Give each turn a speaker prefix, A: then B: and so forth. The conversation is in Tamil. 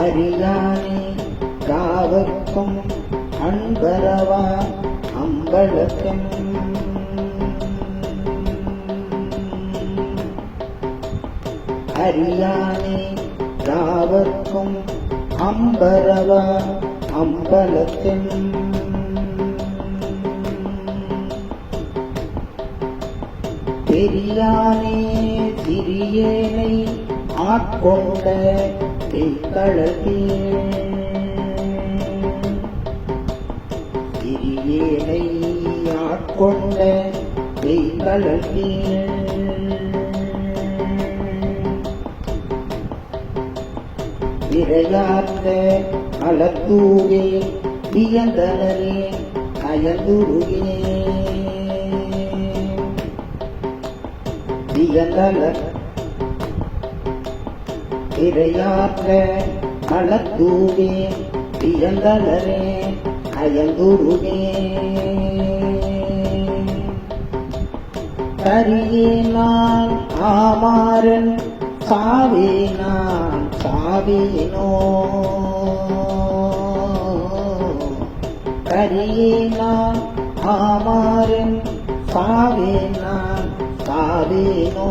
A: அறியானே காவர்க்கும் அன்பரவா அம்பலக்கம் அரியானே ராவர்க்கும் அம்பரவா அம்பலத்தின். பெரியானே சிறியேனை ஆட்கொண்ட கைக்களத்தே சிறியேனை ஆட்கொண்ட கைக்களத்தே விரையார்ந்த அலத்தூவே வியந்தனரே அயந்துருகே வியந்தல விரையார்ந்த அலத்தூவே வியந்தனரே அயந்துருகே கரியே நான் ஆமாறன் சாவே நான் சாவேனோ கரியே நான் ஆமாறன் சாவே நான் சாவேனோ